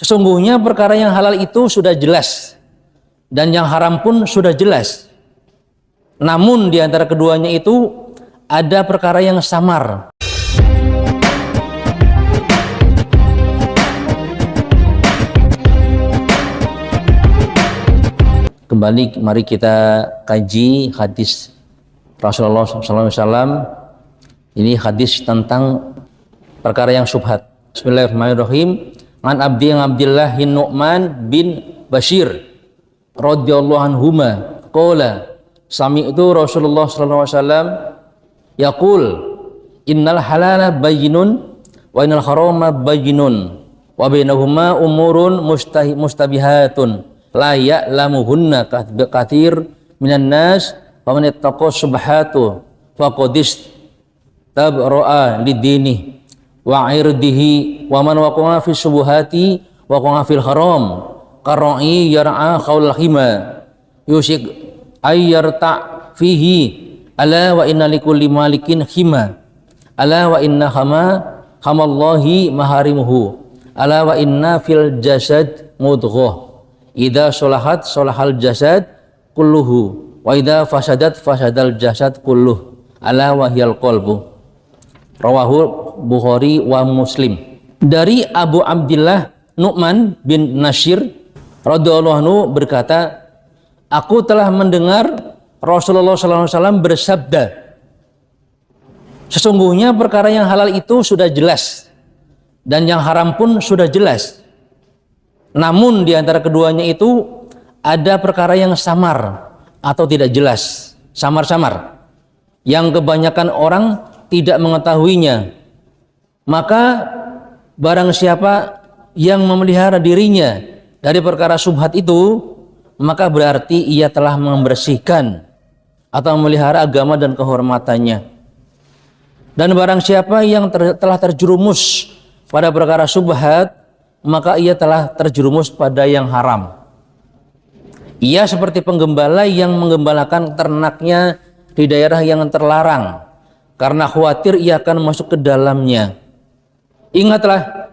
Sesungguhnya perkara yang halal itu sudah jelas dan yang haram pun sudah jelas. Namun di antara keduanya itu ada perkara yang samar. Kembali mari kita kaji hadis Rasulullah SAW. Ini hadis tentang perkara yang subhat. Bismillahirrahmanirrahim. An Abdi Abdullah bin Nu'man bin Bashir radhiyallahu anhuma qala sami'tu Rasulullah sallallahu alaihi wasallam yaqul innal halala bayyinun wa innal harama bayyinun wa bainahuma umurun mustahi, mustabihatun. La ya'lamuhunna kathir minan nas wa man ittaqa subhatu faqadis tabra'a lidini wa irdihi wa man waqa'a fi subuhati waqa'a fil haram. Qarra'i yar'a khawlal hima. Yusik ayyarta fihi. Ala wa inna likulli malikin hima. Ala wa inna hama hamallahi maharimuhu. Ala wa inna fil jasad mudghah idza solahat solahal jasad kulluhu. Wa idza fasadat fasadal jasad kulluh. Ala wa hiyal qalbu. Rawahu Bukhari wa Muslim. Dari Abu Abdullah Nu'man bin Nashir radhiyallahu anhu berkata aku telah mendengar Rasulullah SAW bersabda sesungguhnya perkara yang halal itu sudah jelas dan yang haram pun sudah jelas. Namun di antara keduanya itu ada perkara yang samar atau tidak jelas samar-samar. Yang kebanyakan orang tidak mengetahuinya maka barang siapa yang memelihara dirinya dari perkara subhat itu maka berarti ia telah membersihkan atau memelihara agama dan kehormatannya. Dan barang siapa yang ter, telah terjerumus pada perkara subhat maka ia telah terjerumus pada yang haram. Ia seperti penggembala yang menggembalakan ternaknya di daerah yang terlarang karena khawatir ia akan masuk ke dalamnya Ingatlah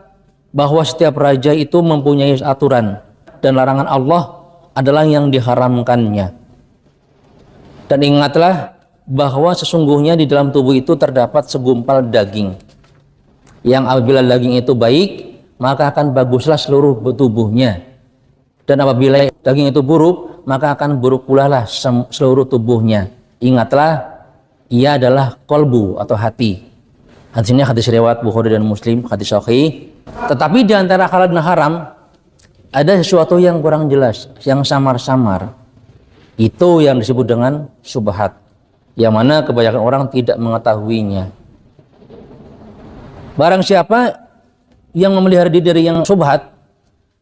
bahwa setiap raja itu mempunyai aturan dan larangan Allah adalah yang diharamkannya. Dan ingatlah bahwa sesungguhnya di dalam tubuh itu terdapat segumpal daging. Yang apabila daging itu baik, maka akan baguslah seluruh tubuhnya. Dan apabila daging itu buruk, maka akan buruk pula lah seluruh tubuhnya. Ingatlah, ia adalah kolbu atau hati. Hadis ini hadis riwayat Bukhari dan Muslim, hadis sahih. Tetapi di antara halal dan haram ada sesuatu yang kurang jelas, yang samar-samar. Itu yang disebut dengan subhat. Yang mana kebanyakan orang tidak mengetahuinya. Barang siapa yang memelihara diri dari yang subhat,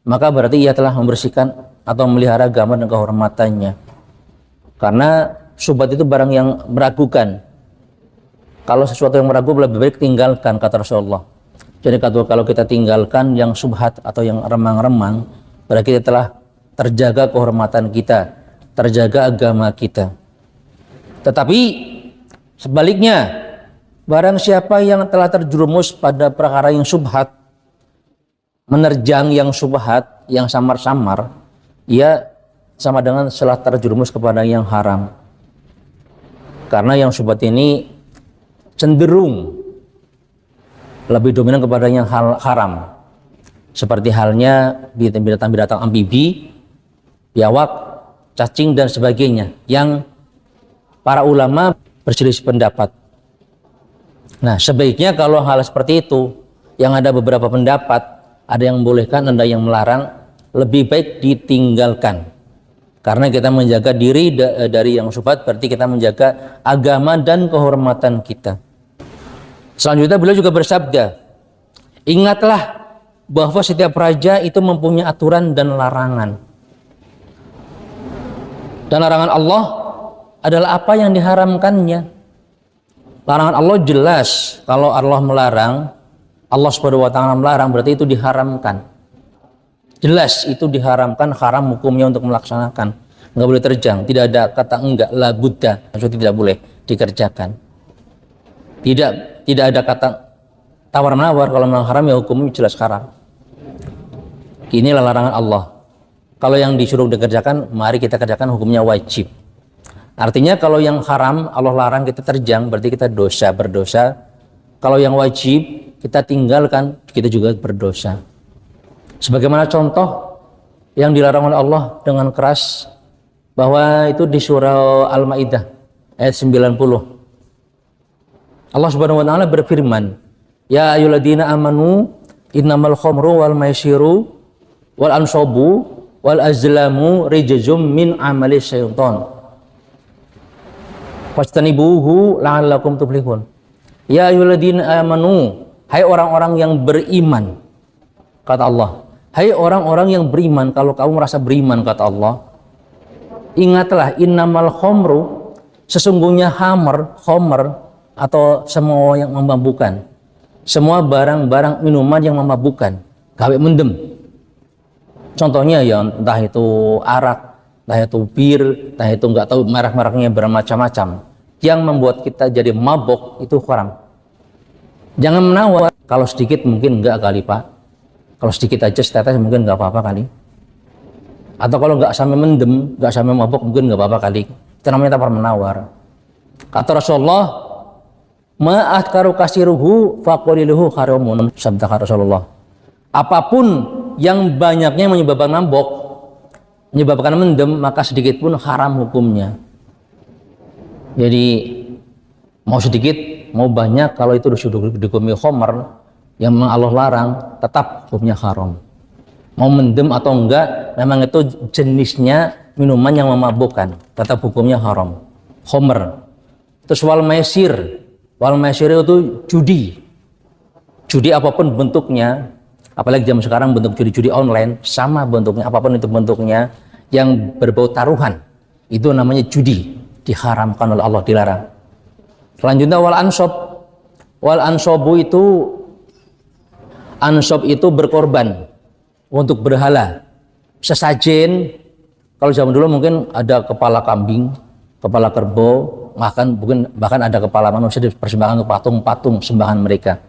maka berarti ia telah membersihkan atau memelihara agama dan kehormatannya. Karena subhat itu barang yang meragukan, kalau sesuatu yang meragu lebih baik tinggalkan kata Rasulullah. Jadi kalau kita tinggalkan yang subhat atau yang remang-remang, berarti kita telah terjaga kehormatan kita, terjaga agama kita. Tetapi sebaliknya, barang siapa yang telah terjerumus pada perkara yang subhat, menerjang yang subhat, yang samar-samar, ia sama dengan setelah terjerumus kepada yang haram. Karena yang subhat ini cenderung lebih dominan kepada yang hal haram seperti halnya binatang-binatang amfibi, biawak, cacing dan sebagainya yang para ulama berselisih pendapat. Nah, sebaiknya kalau hal seperti itu yang ada beberapa pendapat, ada yang membolehkan, ada yang melarang, lebih baik ditinggalkan. Karena kita menjaga diri dari yang subhat berarti kita menjaga agama dan kehormatan kita. Selanjutnya beliau juga bersabda, ingatlah bahwa setiap raja itu mempunyai aturan dan larangan. Dan larangan Allah adalah apa yang diharamkannya. Larangan Allah jelas. Kalau Allah melarang, Allah Subhanahu wa taala melarang berarti itu diharamkan. Jelas itu diharamkan, haram hukumnya untuk melaksanakan. Enggak boleh terjang, tidak ada kata enggak, la buddha, maksudnya tidak boleh dikerjakan. Tidak tidak ada kata tawar menawar kalau memang haram ya hukumnya jelas haram. Inilah larangan Allah. Kalau yang disuruh dikerjakan, mari kita kerjakan hukumnya wajib. Artinya kalau yang haram Allah larang kita terjang, berarti kita dosa berdosa. Kalau yang wajib kita tinggalkan, kita juga berdosa. Sebagaimana contoh yang dilarang oleh Allah dengan keras bahwa itu di surah Al-Maidah ayat 90. Allah Subhanahu wa taala berfirman, "Ya ayyuhalladzina amanu innamal khamru wal maisiru wal ansabu wal azlamu rijzum min amali syaitan." Fastanibuhu la'allakum tuflihun. Ya ayyuhalladzina amanu, hai orang-orang yang beriman. Kata Allah, hai orang-orang yang beriman, kalau kamu merasa beriman kata Allah, ingatlah innamal khomru sesungguhnya hammer homer atau semua yang memabukkan. Semua barang-barang minuman yang memabukkan. Gawe mendem. Contohnya ya entah itu arak entah itu bir entah itu nggak tahu merek-mereknya bermacam-macam. Yang membuat kita jadi mabok itu haram. Jangan menawar. Kalau sedikit mungkin enggak kali pak kalau sedikit aja setetes mungkin nggak apa-apa kali atau kalau nggak sampai mendem, nggak sampai mabuk mungkin nggak apa-apa kali. Itu namanya tawar menawar. Kata Rasulullah, ma'atkaru kasiruhu faquriluhu haramun. Sabda Rasulullah. Apa pun yang banyaknya menyebabkan mabuk, menyebabkan mendem, maka sedikit pun haram hukumnya. Jadi mau sedikit, mau banyak, kalau itu sudah dihukumi khomer, yang memang Allah larang, tetap hukumnya haram. Mau mendem atau enggak memang itu jenisnya minuman yang memabukkan. Tetap hukumnya haram. Homer. Terus wal maisir. Wal maisir itu judi. Judi apa pun bentuknya apalagi zaman sekarang bentuk judi-judi online sama bentuknya apa pun itu bentuknya yang berbau taruhan. Itu namanya judi. Diharamkan oleh Allah dilarang. Selanjutnya wal ansob. Wal ansobu itu ansob itu berkorban untuk berhala. Sesajen kalau zaman dulu mungkin ada kepala kambing kepala kerbau bahkan mungkin bahkan ada kepala manusia dipersembahkan untuk patung-patung sembahan mereka.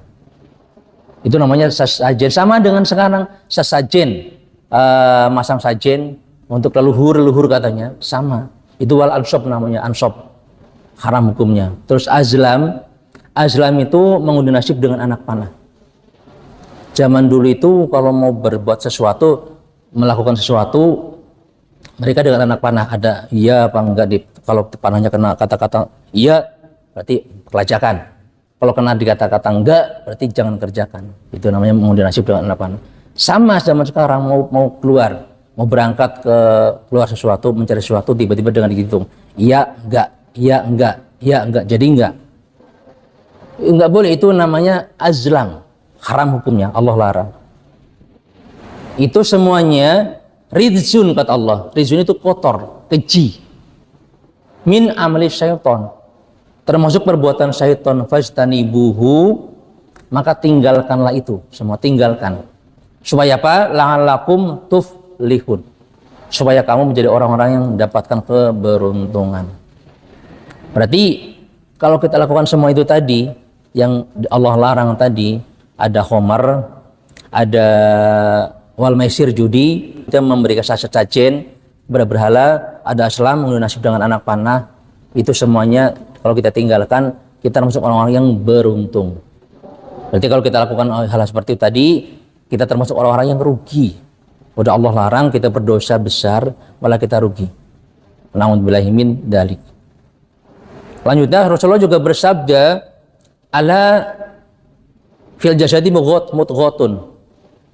Itu namanya sesajen sama dengan sekarang sesajen uh, masang sajen untuk leluhur leluhur katanya. Sama. Itu wal ansop namanya ansop haram hukumnya. Terus azlam. Azlam itu mengundi nasib dengan anak panah zaman dulu itu kalau mau berbuat sesuatu melakukan sesuatu mereka dengan anak panah ada iya apa enggak di kalau panahnya kena kata-kata iya berarti pelajakan kalau kena di kata-kata enggak berarti jangan kerjakan. Itu namanya mengundi nasib dengan anak panah. Sama zaman sekarang mau mau keluar mau berangkat ke keluar sesuatu mencari sesuatu tiba-tiba dengan dihitung iya enggak iya enggak iya enggak jadi enggak. Enggak boleh itu namanya azlam haram hukumnya Allah larang. Itu semuanya rizun kata Allah. Rizun itu kotor keji. Min amali syaiton termasuk perbuatan syaiton buhu maka tinggalkanlah itu. Semua tinggalkan. Supaya apa? La'alakum tuflihun. Supaya kamu menjadi orang-orang yang mendapatkan keberuntungan. Berarti kalau kita lakukan semua itu tadi yang Allah larang tadi ada homer, ada wal maisir judi, kita memberikan saset sajen, berhala, ada aslam, mengunduh nasib dengan anak panah, itu semuanya kalau kita tinggalkan, kita termasuk orang-orang yang beruntung. Berarti kalau kita lakukan hal, -hal seperti itu tadi, kita termasuk orang-orang yang rugi. Udah Allah larang, kita berdosa besar, malah kita rugi. Namun bilahimin dalik. Lanjutnya Rasulullah juga bersabda, ala fil jasadi mudghatun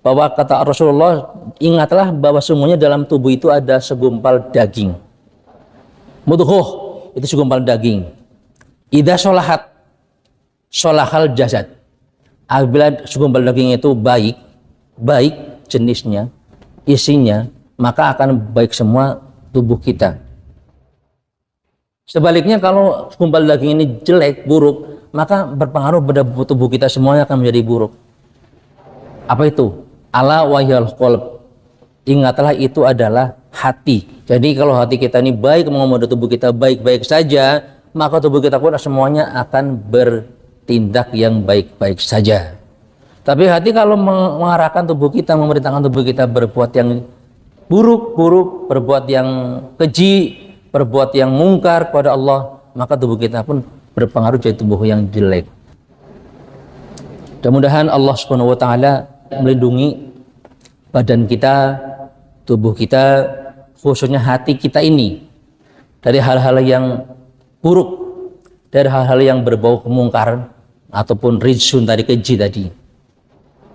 bahwa kata Rasulullah ingatlah bahwa semuanya dalam tubuh itu ada segumpal daging. Mudghah itu segumpal daging. Idza sholahat sholahal jasad. Apabila segumpal daging itu baik baik jenisnya isinya maka akan baik semua tubuh kita. Sebaliknya kalau segumpal daging ini jelek buruk maka berpengaruh pada tubuh kita semuanya akan menjadi buruk. Apa itu? Ala wahyal qalb. Ingatlah itu adalah hati. Jadi kalau hati kita ini baik, mengomoda tubuh kita baik-baik saja, maka tubuh kita pun semuanya akan bertindak yang baik-baik saja. Tapi hati kalau meng- mengarahkan tubuh kita, memerintahkan tubuh kita berbuat yang buruk-buruk, berbuat yang keji, berbuat yang mungkar kepada Allah, maka tubuh kita pun berpengaruh jadi tubuh yang jelek. Mudah-mudahan Allah Subhanahu wa taala melindungi badan kita, tubuh kita, khususnya hati kita ini dari hal-hal yang buruk, dari hal-hal yang berbau kemungkaran ataupun rijsun tadi keji tadi.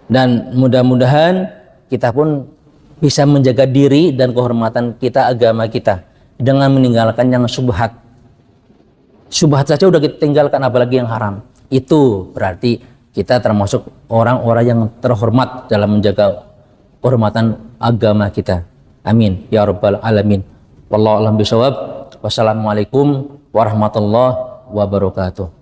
Dan mudah-mudahan kita pun bisa menjaga diri dan kehormatan kita agama kita dengan meninggalkan yang subhat. Subhat saja udah kita tinggalkan apalagi yang haram. Itu berarti kita termasuk orang-orang yang terhormat dalam menjaga kehormatan agama kita. Amin ya rabbal alamin. Wallahu a'lam bishawab. Wassalamualaikum warahmatullahi wabarakatuh.